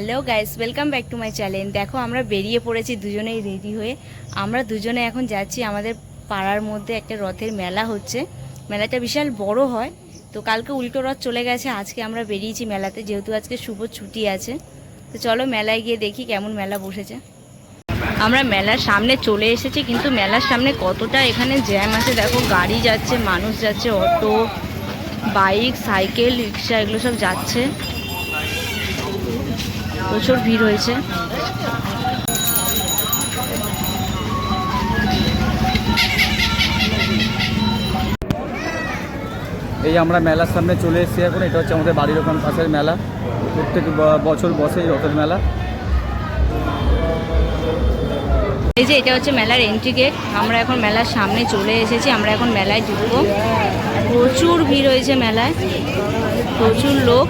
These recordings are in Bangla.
Hello guys welcome back to my channel দেখো, আমরা বেরিয়ে পড়েছি দুজনেই রেডি হয়ে। আমরা দুজনে এখন যাচ্ছি আমাদের পাড়ার মধ্যে একটা রথের মেলা হচ্ছে। মেলাটা বিশাল বড় হয়। তো কালকে উল্টো রথ চলে গেছে, আজকে আমরা বেরিয়েছি মেলাতে, যেহেতু আজকে শুভ ছুটি আছে। তো চলো মেলায় গিয়ে দেখি কেমন মেলা বসেছে। আমরা মেলার সামনে চলে এসেছি, কিন্তু মেলার সামনে কতটা এখানে জ্যাম আছে, দেখো, গাড়ি যাচ্ছে, মানুষ যাচ্ছে, অটো বাইক সাইকেল রিক্সা এগুলো সব যাচ্ছে। প্রচুর ভিড় হয়েছে। এই আমরা মেলার সামনে চলে এসেছি এখন এটা হচ্ছে আমাদের বাড়ির ওখান পাশের মেলা। প্রত্যেক বছর বসে এই রথের মেলা। এই যে এটা হচ্ছে মেলার এন্ট্রি গেট আমরা এখন মেলার সামনে চলে এসেছি আমরা এখন মেলায় ঢুকবো। প্রচুর ভিড় হয়েছে মেলায়। প্রচুর লোক।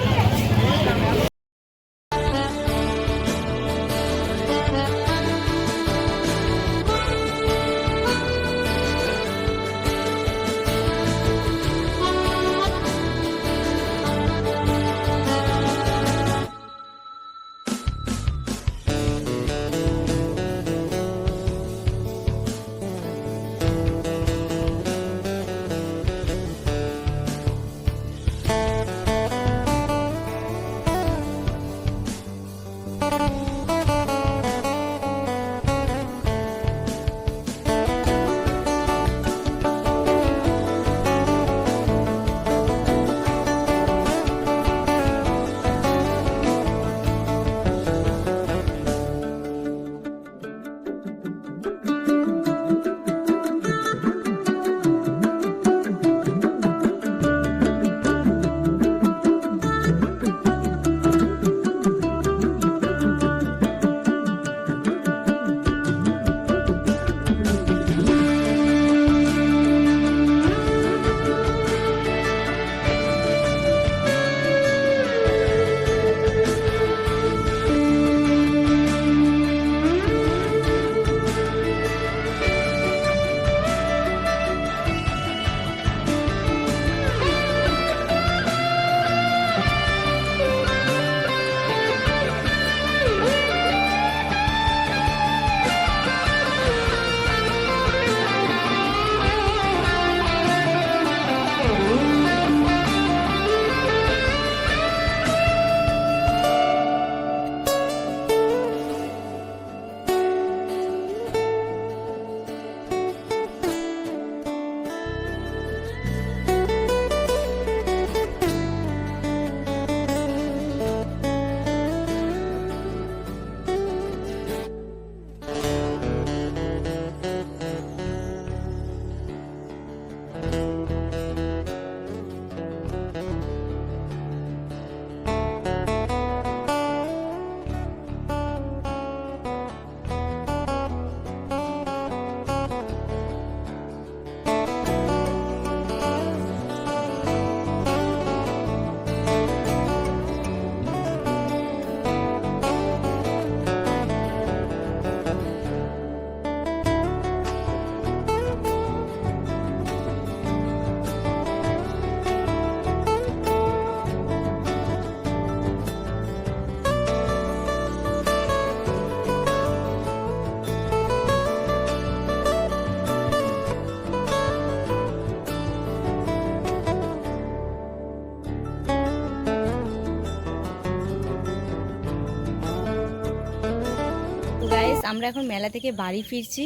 আমরা এখন মেলা থেকে বাড়ি ফিরছি।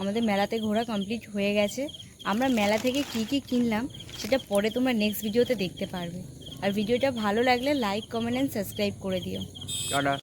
আমাদের মেলাতে ঘোরা কমপ্লিট হয়ে গেছে। আমরা মেলা থেকে কি কি কিনলাম, সেটা পরে তোমরা নেক্সট ভিডিওতে দেখতে পারবে। আর ভিডিওটা ভালো লাগলে লাইক কমেন্ট অ্যান্ড সাবস্ক্রাইব করে দিও।